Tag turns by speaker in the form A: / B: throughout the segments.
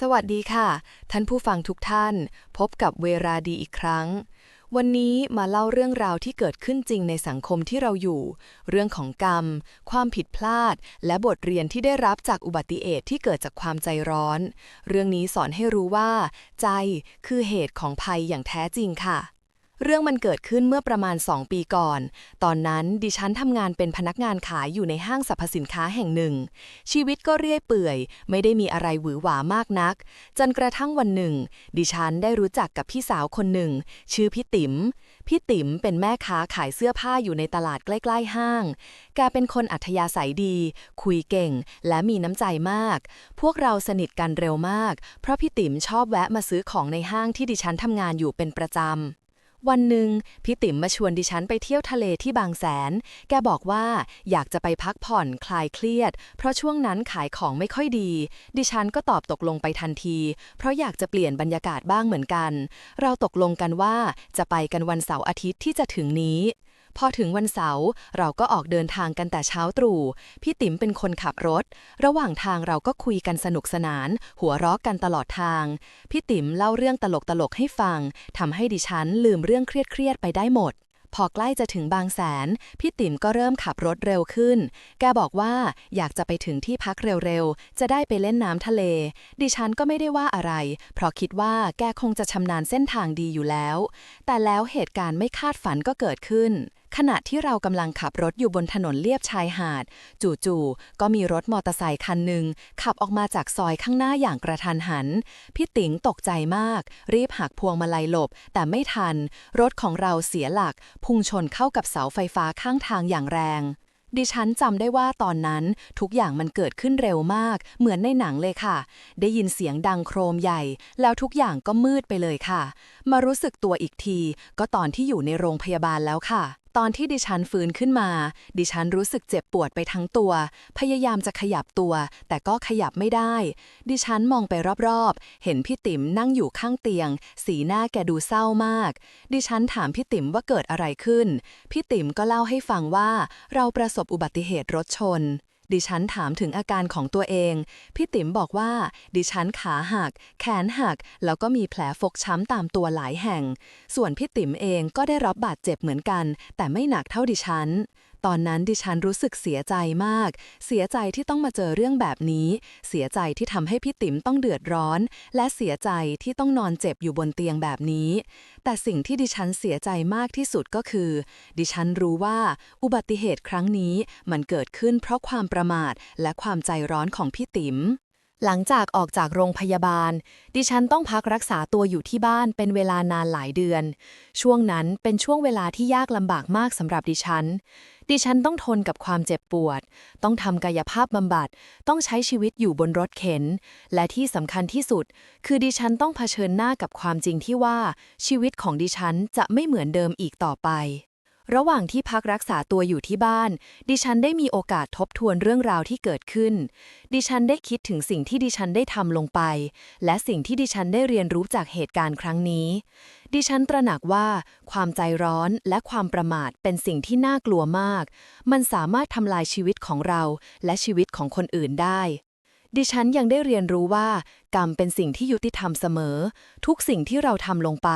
A: สวัสดีค่ะ ท่านผู้ฟังทุกท่าน พบกับเวลาดีอีกครั้ง วันนี้มาเล่าเรื่องราวที่เกิดขึ้นจริงในสังคมที่เราอยู่ เรื่องของกรรม ความผิดพลาด และบทเรียนที่ได้รับจากอุบัติเหตุที่เกิดจากความใจร้อน เรื่องนี้สอนให้รู้ว่า ใจคือเหตุของภัยอย่างแท้จริงค่ะ เรื่องมันเกิดขึ้นเมื่อประมาณ 2 ปีก่อน ตอนนั้นดิฉันทำงานเป็นพนักงานขายอยู่ในห้างสรรพสินค้าแห่งหนึ่ง ชีวิตก็เรื่อยเปื่อย ไม่ได้มีอะไรหวือหวามากนัก จนกระทั่งวันหนึ่ง ดิฉันได้รู้จักกับพี่สาวคนหนึ่ง ชื่อพี่ติ๋ม พี่ติ๋มเป็นแม่ค้าขายเสื้อผ้าอยู่ในตลาดใกล้ ๆ ห้าง แกเป็นคนอัธยาศัยดี คุยเก่ง และมีน้ำใจมาก พวกเราสนิทกันเร็วมาก เพราะพี่ติ๋มชอบแวะมาซื้อของในห้างที่ดิฉันทำงานอยู่เป็นประจำ วันหนึ่งพี่ติ๋มมาชวนดิฉันไปเที่ยวทะเลที่บางแสน แกบอกว่าอยากจะไปพักผ่อนคลายเครียด เพราะช่วงนั้นขายของไม่ค่อยดี ดิฉันก็ตอบตกลงไปทันที เพราะอยากจะเปลี่ยนบรรยากาศบ้างเหมือนกัน เราตกลงกันว่าจะไปกันวันเสาร์อาทิตย์ที่จะถึงนี้ พอถึงวันเสาร์เราก็ออกเดินทางกันแต่เช้าตรู่ พี่ติ๋มเป็นคนขับรถ ระหว่างทางเราก็คุยกันสนุกสนาน หัวเราะกันตลอดทาง พี่ติ๋มเล่าเรื่องตลกๆให้ฟังทำให้ดิฉันลืมเรื่องเครียดๆไปได้หมดพอใกล้จะถึงบางแสน พี่ติ๋มก็เริ่มขับรถเร็วขึ้น แกบอกว่าอยากจะไปถึงที่พักเร็วๆ จะได้ไปเล่นน้ำทะเล ดิฉันก็ไม่ได้ว่าอะไร เพราะคิดว่าแกคงจะชำนาญเส้นทางดีอยู่แล้ว แต่แล้วเหตุการณ์ไม่คาดฝันก็เกิดขึ้น ขณะที่เรากำลังขับรถอยู่บนถนนเลียบชายหาด จู่ๆ ก็มีรถมอเตอร์ไซคันหนึ่งขับออกมาจากซอยข้างหน้าอย่างกระทันหัน พี่ติ๋งตกใจมาก รีบหักพวงมาลัยหลบ แต่ไม่ทัน รถของเราเสียหลัก พุ่งชนเข้ากับเสาไฟฟ้าข้างทางอย่างแรง ดิฉันจำได้ว่าตอนนั้นทุกอย่างมันเกิดขึ้นเร็วมาก เหมือนในหนังเลยค่ะ ได้ยินเสียงดังโครมใหญ่ แล้วทุกอย่างก็มืดไปเลยค่ะ มารู้สึกตัวอีกที ก็ตอนที่อยู่ในโรงพยาบาลแล้วค่ะ ตอนที่ดิฉันฟื้นขึ้นมา ดิฉันรู้สึกเจ็บปวดไปทั้งตัว พยายามจะขยับตัว แต่ก็ขยับไม่ได้ ดิฉันมองไปรอบๆ เห็นพี่ติ๋มนั่งอยู่ข้างเตียง สีหน้าแกดูเศร้ามาก ดิฉันถามพี่ติ๋มว่าเกิดอะไรขึ้น พี่ติ๋มก็เล่าให้ฟังว่าเราประสบอุบัติเหตุรถชน ดิฉันถามถึงอาการของตัวเอง พี่ติ๋มบอกว่า ดิฉันขาหัก แขนหัก แล้วก็มีแผลฟกช้ำตามตัวหลายแห่ง ส่วนพี่ติ๋มเองก็ได้รับบาดเจ็บเหมือนกัน แต่ไม่หนักเท่าดิฉัน ตอนนั้นดิฉันรู้สึกเสียใจมาก เสียใจที่ต้องมาเจอเรื่องแบบนี้ เสียใจที่ทำให้พี่ติ๋มต้องเดือดร้อน และเสียใจที่ต้องนอนเจ็บอยู่บนเตียงแบบนี้ แต่สิ่งที่ดิฉันเสียใจมากที่สุดก็คือ ดิฉันรู้ว่าอุบัติเหตุครั้งนี้มันเกิดขึ้นเพราะความประมาทและความใจร้อนของพี่ติ๋ม หลังจากออกจากโรงพยาบาล ดิฉันต้องพักรักษาตัวอยู่ที่บ้านเป็นเวลานานหลายเดือน ช่วงนั้นเป็นช่วงเวลาที่ยากลำบากมากสำหรับดิฉัน ดิฉันต้องทนกับความเจ็บปวด ต้องทำกายภาพบำบัด ต้องใช้ชีวิตอยู่บนรถเข็น และที่สำคัญที่สุด คือดิฉันต้องเผชิญหน้ากับความจริงที่ว่าชีวิตของดิฉันจะไม่เหมือนเดิมอีกต่อไป ระหว่างที่พักรักษาตัวอยู่ที่บ้าน ดิฉันได้มีโอกาสทบทวนเรื่องราวที่เกิดขึ้น ดิฉันได้คิดถึงสิ่งที่ดิฉันได้ทำลงไป และสิ่งที่ดิฉันได้เรียนรู้จากเหตุการณ์ครั้งนี้ ดิฉันตระหนักว่าความใจร้อนและความประมาทเป็นสิ่งที่น่ากลัวมาก มันสามารถทำลายชีวิตของเราและชีวิตของคนอื่นได้ ดิฉันยังได้เรียนรู้ว่า กรรมเป็นสิ่งที่ยุติธรรมเสมอ ทุกสิ่งที่เราทำลงไป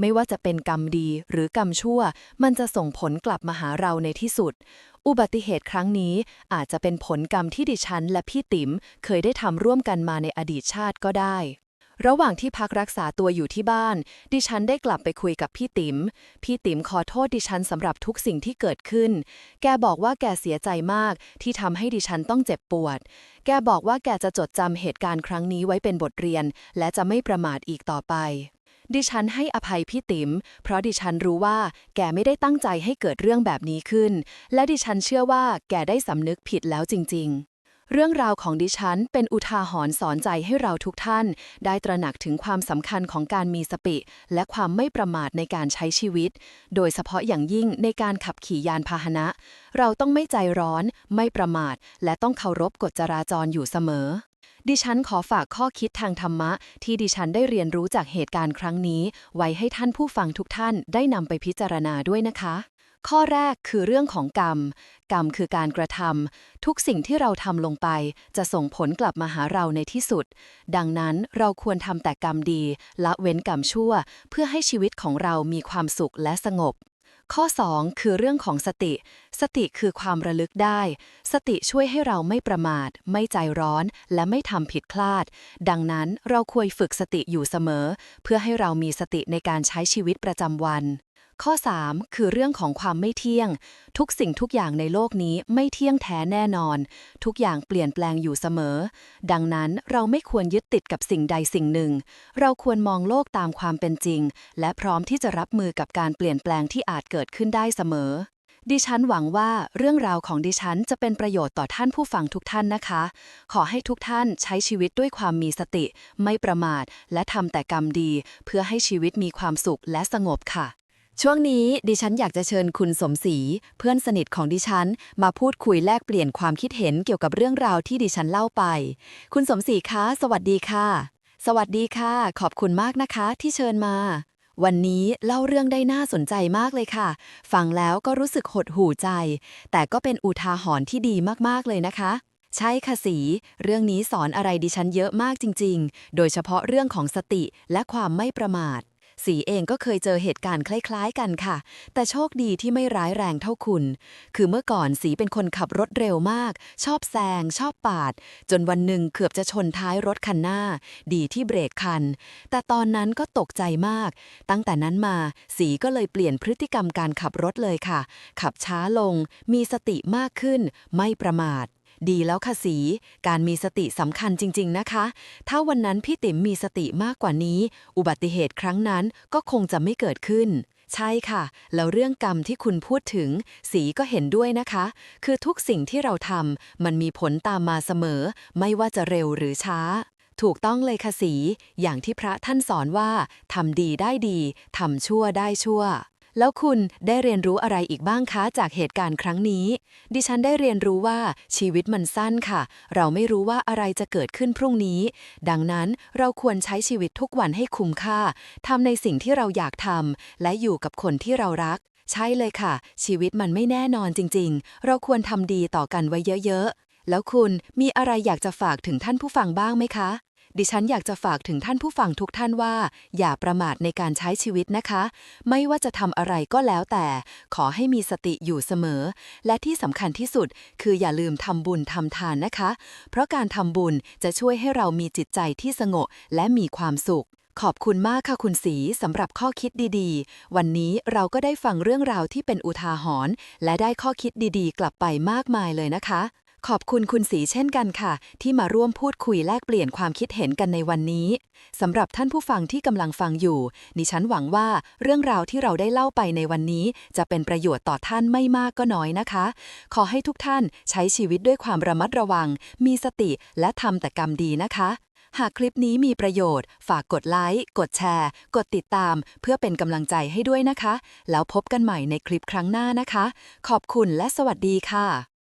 A: ไม่ว่าจะเป็นกรรมดีหรือกรรมชั่ว มันจะส่งผลกลับมาหาเราในที่สุด อุบัติเหตุครั้งนี้อาจจะเป็นผลกรรมที่ดิฉันและพี่ติ๋มเคยได้ทำร่วมกันมาในอดีตชาติก็ได้ ระหว่างที่พักรักษาตัวอยู่ที่บ้าน ดิฉันได้กลับไปคุยกับพี่ติ๋ม พี่ติ๋มขอโทษดิฉันสำหรับทุกสิ่งที่เกิดขึ้น แกบอกว่าแกเสียใจมากที่ทำให้ดิฉันต้องเจ็บปวด แกบอกว่าแกจะจดจำเหตุการณ์ครั้งนี้ไว้เป็นบทเรียน และจะไม่ประมาทอีกต่อไปดิฉันให้อภัยพี่ติ๋ม เพราะดิฉันรู้ว่าแกไม่ได้ตั้งใจให้เกิดเรื่องแบบนี้ขึ้น และดิฉันเชื่อว่าแกได้สำนึกผิดแล้วจริง ๆ เรื่องราวของดิฉันเป็นอุทาหรณ์สอนใจให้เราทุกท่าน ได้ตระหนักถึงความสำคัญของการมีสติ และความไม่ประมาทในการใช้ชีวิต โดยเฉพาะอย่างยิ่งในการขับขี่ยานพาหนะ เราต้องไม่ใจร้อน ไม่ประมาท และต้องเคารพกฎจราจรอยู่เสมอ ดิฉันขอฝากข้อคิดทางธรรมะ ที่ดิฉันได้เรียนรู้จากเหตุการณ์ครั้งนี้ ไว้ให้ท่านผู้ฟังทุกท่านได้นำไปพิจารณาด้วยนะคะ ข้อแรกคือเรื่องของกรรม กรรมคือการกระทำทุกสิ่งที่เราทำลงไป จะส่งผลกลับมาหาเราในที่สุด ดังนั้นเราควรทำแต่กรรมดีละเว้นกรรมชั่ว เพื่อให้ชีวิตของเรามีความสุขและสงบข้อ 2 คือเรื่องของสติ สติคือความระลึกได้ สติช่วยให้เราไม่ประมาท ไม่ใจร้อน และไม่ทำผิดพลาด ดังนั้นเราควรฝึกสติอยู่เสมอ เพื่อให้เรามีสติในการใช้ชีวิตประจำวัน ข้อ 3 คือเรื่องของความไม่เที่ยง ทุกสิ่งทุกอย่างในโลกนี้ไม่เที่ยงแท้แน่นอน ทุกอย่างเปลี่ยนแปลงอยู่เสมอ ดังนั้นเราไม่ควรยึดติดกับสิ่งใดสิ่งหนึ่ง เราควรมองโลกตามความเป็นจริง และพร้อมที่จะรับมือกับการเปลี่ยนแปลงที่อาจเกิดขึ้นได้เสมอดิฉันหวังว่าเรื่องราวของดิฉันจะเป็นประโยชน์ต่อท่านผู้ฟังทุกท่านนะคะ ขอให้ทุกท่านใช้ชีวิตด้วยความมีสติ ไม่ประมาท และทำแต่กรรมดี เพื่อให้ชีวิตมีความสุขและสงบค่ะ ช่วงนี้ดิฉันอยากจะเชิญคุณสมศรีเพื่อนสนิทของดิฉัน มาพูดคุยแลกเปลี่ยนความคิดเห็นเกี่ยวกับเรื่องราวที่ดิฉันเล่าไป คุณสมศรีคะ สวัสดีค่ะ สวัสดีค่ะ ขอบคุณมากนะคะที่เชิญมา วันนี้เล่าเรื่องได้น่าสนใจมากเลยค่ะ ฟังแล้วก็รู้สึกหดหู่ใจ แต่ก็เป็นอุทาหรณ์ที่ดีมากๆเลยนะคะใช่ค่ะสี เรื่องนี้สอนอะไรดิฉันเยอะมากจริง ๆ โดยเฉพาะเรื่องของสติและความไม่ประมาท สีเองก็เคยเจอเหตุการณ์คล้ายๆกันค่ะ แต่โชคดีที่ไม่ร้ายแรงเท่าคุณ คือเมื่อก่อนสีเป็นคนขับรถเร็วมาก ชอบแซง ชอบปาด จนวันหนึ่งเกือบจะชนท้ายรถคันหน้า ดีที่เบรกคัน แต่ตอนนั้นก็ตกใจมาก ตั้งแต่นั้นมาสีก็เลยเปลี่ยนพฤติกรรมการขับรถเลยค่ะ ขับช้าลง มีสติมากขึ้น ไม่ประมาท ดีแล้วค่ะสี การมีสติสำคัญจริง ๆนะคะ ถ้าวันนั้นพี่ติ๋มมีสติมากกว่านี้ อุบัติเหตุครั้งนั้นก็คงจะไม่เกิดขึ้น ใช่ค่ะ แล้วเรื่องกรรมที่คุณพูดถึง สีก็เห็นด้วยนะคะ คือทุกสิ่งที่เราทำมันมีผลตามมาเสมอ ไม่ว่าจะเร็วหรือช้าถูกต้องเลยค่ะสี อย่างที่พระท่านสอนว่า ทำดีได้ดี ทำชั่วได้ชั่ว แล้วคุณได้เรียนรู้อะไรอีกบ้างคะจากเหตุการณ์ครั้งนี้ ดิฉันได้เรียนรู้ว่าชีวิตมันสั้นค่ะ เราไม่รู้ว่าอะไรจะเกิดขึ้นพรุ่งนี้ ดังนั้นเราควรใช้ชีวิตทุกวันให้คุ้มค่าทำในสิ่งที่เราอยากทำและอยู่กับคนที่เรารัก ใช่เลยค่ะ ชีวิตมันไม่แน่นอนจริง ๆ เราควรทำดีต่อกันไว้เยอะๆแล้วคุณมีอะไรอยากจะฝากถึงท่านผู้ฟังบ้างไหมคะ ดิฉันอยากจะฝากถึงท่านผู้ฟังทุกท่านว่า อย่าประมาทในการใช้ชีวิตนะคะ ไม่ว่าจะทำอะไรก็แล้วแต่ ขอให้มีสติอยู่เสมอ และที่สำคัญที่สุด คืออย่าลืมทำบุญทำทานนะคะ เพราะการทำบุญจะช่วยให้เรามีจิตใจที่สงบและมีความสุขขอบคุณมากค่ะคุณสีสำหรับข้อคิดดีๆ วันนี้เราก็ได้ฟังเรื่องราวที่เป็นอุทาหรณ์และได้ข้อคิดดีๆ กลับไปมากมายเลยนะคะ ขอบคุณคุณสีเช่นกันค่ะ ที่มาร่วมพูดคุยแลกเปลี่ยนความคิดเห็นกันในวันนี้สำหรับท่านผู้ฟังที่กำลังฟังอยู่ดิฉันหวังว่าเรื่องราวที่เราได้เล่าไปในวันนี้ จะเป็นประโยชน์ต่อท่านไม่มากก็น้อยนะคะ ขอให้ทุกท่านใช้ชีวิตด้วยความระมัดระวัง มีสติและทำแต่กรรมดีนะคะ หากคลิปนี้มีประโยชน์ ฝากกดไลค์กดแชร์ กดติดตาม เพื่อเป็นกำลังใจให้ด้วยนะคะ แล้วพบกันใหม่ในคลิปครั้งหน้านะคะ ขอบคุณและสวัสดีค่ะ